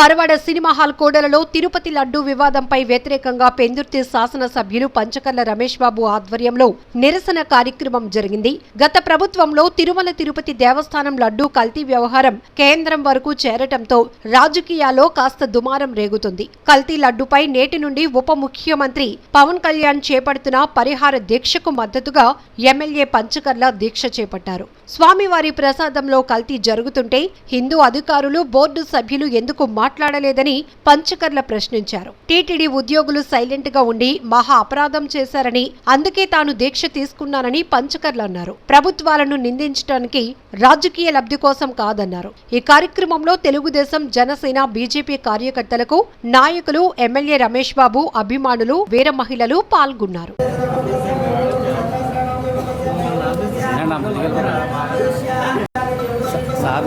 Paravada cinema hall కోడలలో తిరుపతి లడ్డూ వివాదంపై వ్యతిరేకంగా పెందుర్తి శాసనసభ్యులు పంచకర్ల రమేష్ బాబు ఆధ్వర్యంలో నిరసన కార్యక్రమం జరిగింది. గత ప్రభుత్వంలో తిరుమల తిరుపతి దేవస్థానం లడ్డూ కల్తీ వ్యవహారం కేంద్రం వరకు చేరటంతో రాజకీయాల్లో కాస్త దుమారం రేగుతుంది. కల్తీ లడ్డూపై నేటి నుండి ఉప ముఖ్యమంత్రి పవన్ కళ్యాణ్ చేపడుతున్న పరిహార దీక్షకు మద్దతుగా ఎమ్మెల్యే పంచకర్ల దీక్ష చేపట్టారు. స్వామివారి ప్రసాదంలో కల్తీ జరుగుతుంటే హిందూ అధికారులు బోర్డు సభ్యులు ఎందుకు మా మాట్లాడలేదని పంచకర్ల ప్రశ్నించారు. టీటీడీ ఉద్యోగులు సైలెంట్గా ఉండి మహా అపరాధం చేశారని అందుకే తాను దీక్ష తీసుకున్నానని పంచకర్ల అన్నారు. ప్రభుత్వాలను నిందించడానికి రాజకీయ లబ్ధి కోసం కాదన్నారు. ఈ కార్యక్రమంలో తెలుగుదేశం జనసేన బీజేపీ కార్యకర్తలకు నాయకులు ఎమ్మెల్యే రమేష్ బాబు అభిమానులు వీర మహిళలు పాల్గొన్నారు. సార్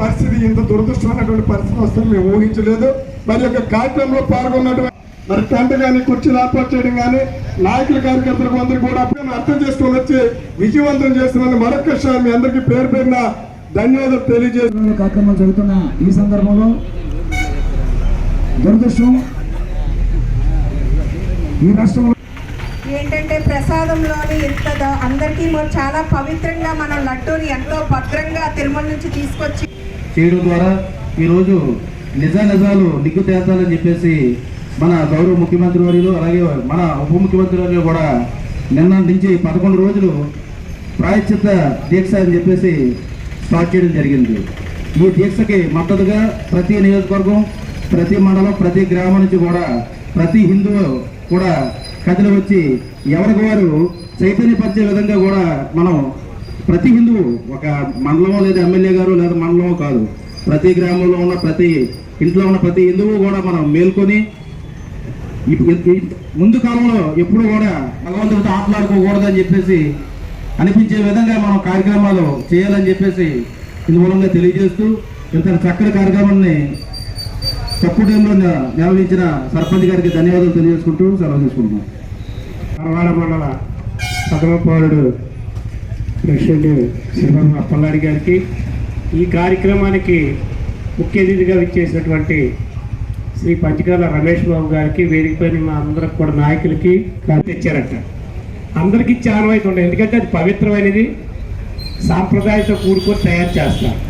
పరిస్థితి ఇంత దురదృష్టమైనటువంటి పరిస్థితి వస్తుంది మేము ఊహించలేదు. మరి యొక్క కార్యక్రమంలో పాల్గొన్నటువంటి మరి టెంట్ కానీ కుర్చీలు ఏర్పాటు చేయడం కానీ నాయకుల కార్యకర్తలకు అందరికీ కూడా అప్పుడే అర్థం చేసుకొని వచ్చి విజయవంతం చేస్తున్న మరొకసారి మీ అందరికీ పేరు పేరున ధన్యవాదాలు తెలియజేస్తున్నాను. కార్యక్రమాలు జరుగుతున్న ఈ సందర్భంలో దురదృష్టం ఈ రాష్ట్రంలో ఏంటంటే ప్రసాదంలోని ఇంత అందరికీ చాలా పవిత్రంగా మనం లడ్డూని ఎంతో భద్రంగా తిరుమల నుంచి తీసుకొచ్చి చేయడం ద్వారా ఈరోజు నిజ నిజాలు నిగ్గు తేల్చాలని చెప్పేసి మన గౌరవ ముఖ్యమంత్రి వర్యులు అలాగే మన ఉప ముఖ్యమంత్రి వర్యులు కూడా నిన్న నుంచి పదకొండు రోజులు ప్రాయశ్చిత్త దీక్ష అని చెప్పేసి స్టార్ట్ చేయడం జరిగింది. ఈ దీక్షకి మద్దతుగా ప్రతి నియోజకవర్గం ప్రతి మండలం ప్రతి గ్రామం నుంచి కూడా ప్రతి హిందువు కూడా కథలు వచ్చి ఎవరికి వారు చైతన్యపరిచే విధంగా కూడా మనం ప్రతి హిందువు ఒక మండలం లేదా ఎమ్మెల్యే గారు లేదా మండలం కాదు. ప్రతి గ్రామంలో ఉన్న ప్రతి ఇంట్లో ఉన్న ప్రతి హిందువు కూడా మనం మేల్కొని ముందు కాలంలో ఎప్పుడు కూడా భగవంతుడితో ఆటలాడుకోకూడదని చెప్పేసి అనిపించే విధంగా మనం కార్యక్రమాలు చేయాలని చెప్పేసి ఇందుమూలంగా తెలియజేస్తూ ఇంత చక్కటి కార్యక్రమాన్ని తక్కువ టైంలో నిర్వహించిన సర్పంచ్ గారికి ధన్యవాదాలు తెలియజేసుకుంటూ సెలవు తీసుకుంటున్నాం. పరవాడ మండల ప్రథమ ప్రెసిడెంట్ శ్రీబాబు అప్పల్లాడి గారికి ఈ కార్యక్రమానికి ముఖ్య అతిథిగా విచ్చేసినటువంటి శ్రీ పంచకాల రమేష్ బాబు గారికి వేదికపైన మా అందరికి కూడా నాయకులకి తెచ్చారట. అందరికీ ఇచ్చే ఆనవాయితీ ఉండదు. ఎందుకంటే అది పవిత్రమైనది. సాంప్రదాయంతో కూడుకొని తయారు చేస్తారు.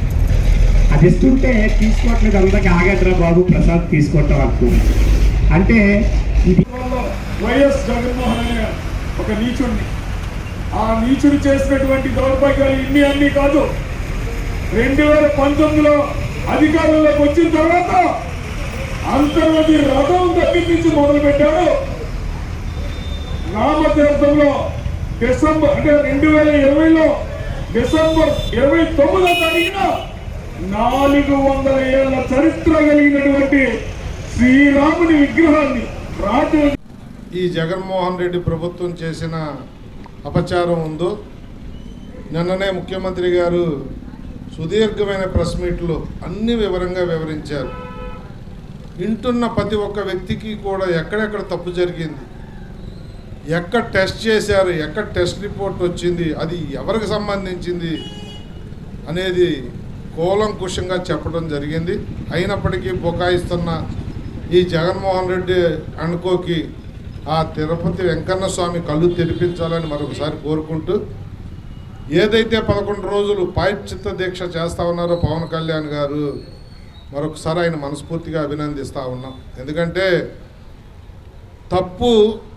అది ఇస్తుంటే తీసుకోవట్లేదు అందరికి ఆగేద్రా బాబు ప్రసాద్ తీసుకోవటం అనుకున్నాను అంటే ఇది వైఎస్ జగన్మోహన్ అనే ఒక నీచుడిని. ఆ నీచుడు చేసినటువంటి దౌర్భాగ్యాలు ఇన్ని అన్ని కాదు. రెండు వేల పంతొమ్మిదిలో అధికారంలోకి వచ్చిన తర్వాత అంతర్గతి రథం తగ్గించి నుంచి రామతీర్థంలో డిసెంబర్ అంటే రెండు వేల ఇరవైలో డిసెంబర్ ఇరవై తొమ్మిదో తారీఖున నాలుగు వందల ఏళ్ళ చరిత్ర కలిగినటువంటి శ్రీరాముని విగ్రహాన్ని రాజు ఈ జగన్మోహన్ రెడ్డి ప్రభుత్వం చేసిన అపచారం ఉందో నిన్ననే ముఖ్యమంత్రి గారు సుదీర్ఘమైన ప్రెస్ మీట్లో అన్ని వివరంగా వివరించారు. వింటున్న ప్రతి ఒక్క వ్యక్తికి కూడా ఎక్కడెక్కడ తప్పు జరిగింది ఎక్కడ టెస్ట్ చేశారు ఎక్కడ టెస్ట్ రిపోర్ట్ వచ్చింది అది ఎవరికి సంబంధించింది అనేది కూలంకుషంగా చెప్పడం జరిగింది. అయినప్పటికీ బుకాయిస్తున్న ఈ జగన్మోహన్ రెడ్డి అనుకోకి ఆ తిరుపతి వెంకన్న స్వామి కళ్ళు తెరిపించాలని మరొకసారి కోరుకుంటూ ఏదైతే పదకొండు రోజులు పాయచిత్త దీక్ష చేస్తా ఉన్నారో పవన్ కళ్యాణ్ గారు మరొకసారి ఆయన మనస్ఫూర్తిగా అభినందిస్తూ ఉన్నాం. ఎందుకంటే తప్పు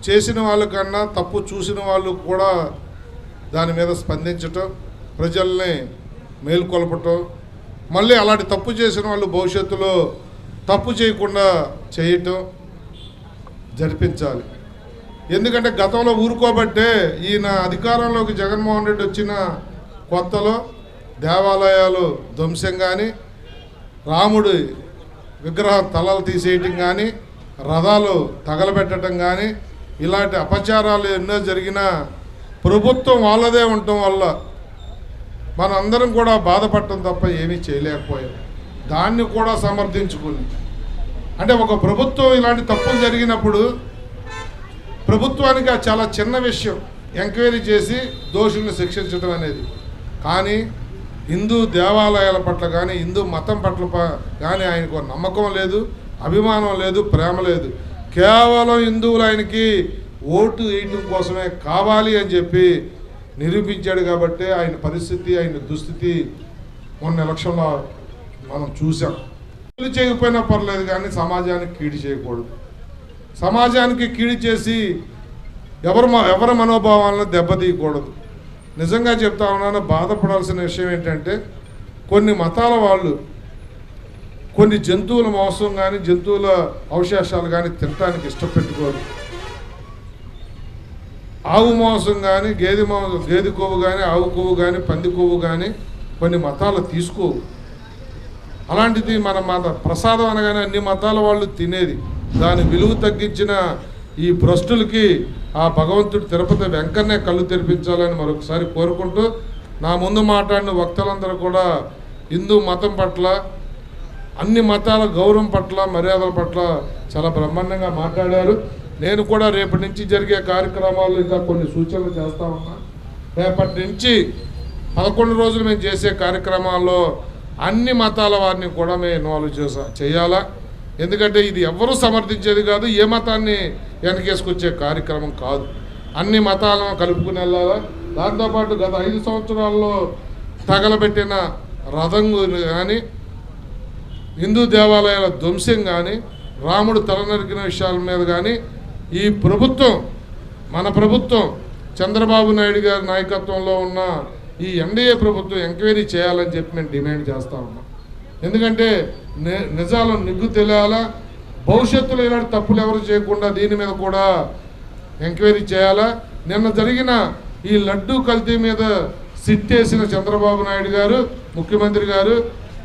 చేసిన వాళ్ళకన్నా తప్పు చూసిన వాళ్ళు కూడా దాని మీద స్పందించటం ప్రజల్ని మేల్కొల్పటం మళ్ళీ అలాంటి తప్పు చేసిన వాళ్ళు భవిష్యత్తులో తప్పు చేయకుండా చేయటం జరిపించాలి. ఎందుకంటే గతంలో ఊరుకోబట్టే ఈయన అధికారంలోకి జగన్మోహన్ రెడ్డి వచ్చిన కొత్తలో దేవాలయాలు ధ్వంసం కానీ రాముడి విగ్రహం తలలు తీసేయటం కానీ రథాలు తగలబెట్టడం కానీ ఇలాంటి అపచారాలు ఎన్నో జరిగినా ప్రభుత్వం వాళ్ళదే ఉండటం వల్ల మనందరం కూడా బాధపడటం తప్ప ఏమీ చేయలేకపోయాం. దాన్ని కూడా సమర్థించుకుని. అంటే ఒక ప్రభుత్వం ఇలాంటి తప్పులు జరిగినప్పుడు ప్రభుత్వానికి అది చాలా చిన్న విషయం ఎంక్వైరీ చేసి దోషుల్ని శిక్షించడం అనేది. కానీ హిందూ దేవాలయాల పట్ల కానీ హిందూ మతం పట్ల ప- కానీ ఆయనకు నమ్మకం లేదు అభిమానం లేదు ప్రేమ లేదు. కేవలం హిందువులు ఆయనకి ఓటు వేయటం కోసమే కావాలి అని చెప్పి నిరూపించాడు కాబట్టి ఆయన పరిస్థితి ఆయన దుస్థితి మొన్న ఎలక్షన్లో మనం చూసాం. కీడు చేయకపోయినా పర్లేదు కానీ సమాజానికి కీడు చేయకూడదు. సమాజానికి కీడు చేసి ఎవరు మ- ఎవరి మనోభావాలను దెబ్బతీయకూడదు. నిజంగా చెప్తా ఉన్నాను బాధపడాల్సిన విషయం ఏంటంటే కొన్ని మతాల వాళ్ళు కొన్ని జంతువుల మోసం కానీ జంతువుల అవశేషాలు కానీ తినటానికి ఇష్టపెట్టుకోరు. ఆవు మాంసం కానీ గేదె మాంసం గేదె కొవ్వు కానీ ఆవు కొవ్వు కానీ పంది కొవ్వు కానీ కొన్ని మతాలు తీసుకోవు. అలాంటిది మన మత ప్రసాదం అనగానే అన్ని మతాల వాళ్ళు తినేది. దాని విలువ తగ్గించిన ఈ భ్రష్టులకి ఆ భగవంతుడు తిరుపతి వెంకన్నే కళ్ళు తెరిపించాలని మరొకసారి కోరుకుంటూ నా ముందు మాట్లాడిన వక్తలందరూ కూడా హిందూ మతం పట్ల అన్ని మతాల గౌరవం పట్ల మర్యాదల పట్ల చాలా బ్రహ్మాండంగా మాట్లాడారు. నేను కూడా రేపటి నుంచి జరిగే కార్యక్రమాలు ఇంకా కొన్ని సూచనలు చేస్తా ఉన్నా. రేపటి నుంచి పదకొండు రోజులు మేము చేసే కార్యక్రమాల్లో అన్ని మతాల వారిని కూడా మేము ఇన్వాల్వ్ చేసా చేయాలా? ఎందుకంటే ఇది ఎవరు సమర్థించేది కాదు ఏ మతాన్ని వెనకేసుకొచ్చే కార్యక్రమం కాదు. అన్ని మతాలను కలుపుకుని వెళ్ళాలా? దాంతోపాటు గత ఐదు సంవత్సరాల్లో తగలబెట్టిన రథం కానీ హిందూ దేవాలయాల ధ్వంసం కానీ రాముడు తల నరికిన విషయాల మీద కానీ ఈ ప్రభుత్వం మన ప్రభుత్వం చంద్రబాబు నాయుడు గారి నాయకత్వంలో ఉన్న ఈ ఎన్డీఏ ప్రభుత్వం ఎంక్వైరీ చేయాలని చెప్పి మేము డిమాండ్ చేస్తా ఉన్నాం. ఎందుకంటే ని- నిజాలు నిగ్గు తెలియాలా? భవిష్యత్తులో ఇలాంటి తప్పులు ఎవరు చేయకుండా దీని మీద కూడా ఎంక్వైరీ చేయాలా? నిన్న జరిగిన ఈ లడ్డూ కల్తీ మీద సిట్టేసిన చంద్రబాబు నాయుడు గారు ముఖ్యమంత్రి గారు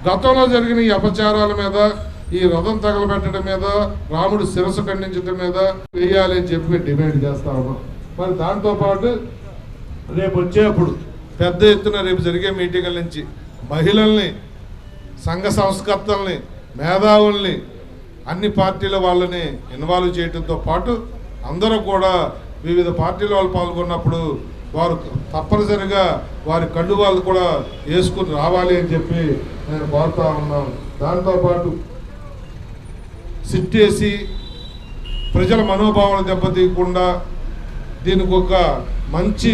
గతంలో జరిగిన ఈ అపచారాల మీద ఈ రథం తగలబెట్టడం మీద రాముడు శిరస్సు ఖండించడం మీద వేయాలి అని చెప్పి డిమాండ్ చేస్తా ఉన్నాం. మరి దాంతోపాటు రేపు వచ్చేప్పుడు పెద్ద ఎత్తున రేపు జరిగే మీటింగుల నుంచి మహిళల్ని సంఘ సంస్కర్తల్ని మేధావుల్ని అన్ని పార్టీల వాళ్ళని ఇన్వాల్వ్ చేయడంతో పాటు అందరూ కూడా వివిధ పార్టీల వాళ్ళు పాల్గొన్నప్పుడు వారు తప్పనిసరిగా వారి కళ్ళు వాళ్ళు కూడా వేసుకుని రావాలి అని చెప్పి నేను కోరుతా ఉన్నాను. దాంతోపాటు సిట్టేసి ప్రజల మనోభావాలు దెబ్బతీయకుండా దీనికి ఒక మంచి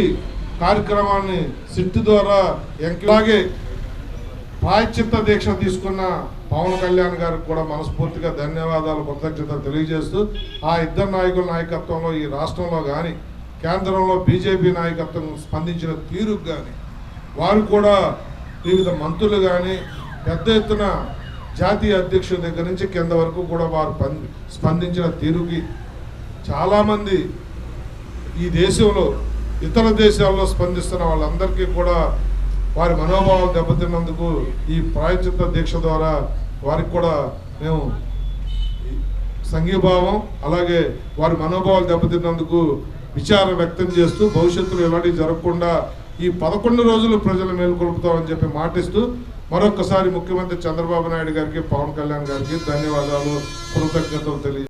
కార్యక్రమాన్ని సిట్టు ద్వారా ఎంకలాగే ప్రాయశ్చిత్త దీక్ష తీసుకున్న పవన్ కళ్యాణ్ గారికి కూడా మనస్ఫూర్తిగా ధన్యవాదాలు కృతజ్ఞత తెలియజేస్తూ ఆ ఇద్దరు నాయకుల నాయకత్వంలో ఈ రాష్ట్రంలో కానీ కేంద్రంలో బీజేపీ నాయకత్వం స్పందించిన తీరుకు కానీ వారు కూడా వివిధ మంత్రులు కానీ పెద్ద ఎత్తున జాతీయ అధ్యక్షుడి దగ్గర నుంచి కింద వరకు కూడా వారు స్పందించిన తీరుకి చాలామంది ఈ దేశంలో ఇతర దేశాల్లో స్పందిస్తున్న వాళ్ళందరికీ కూడా వారి మనోభావాలు దెబ్బతిన్నందుకు ఈ ప్రాయచిత్త దీక్ష ద్వారా వారికి కూడా మేము సంఘీభావం అలాగే వారి మనోభావాలు దెబ్బతిన్నందుకు విచారం వ్యక్తం చేస్తూ భవిష్యత్తులో ఎలాంటివి జరగకుండా ఈ పదకొండు రోజులు ప్రజలు మేలుకొలుపుతామని చెప్పి మాటిస్తూ మరొకసారి ముఖ్యమంత్రి చంద్రబాబు నాయుడు గారికి పవన్ కళ్యాణ్ గారికి ధన్యవాదాలు కృతజ్ఞతలు తెలియ.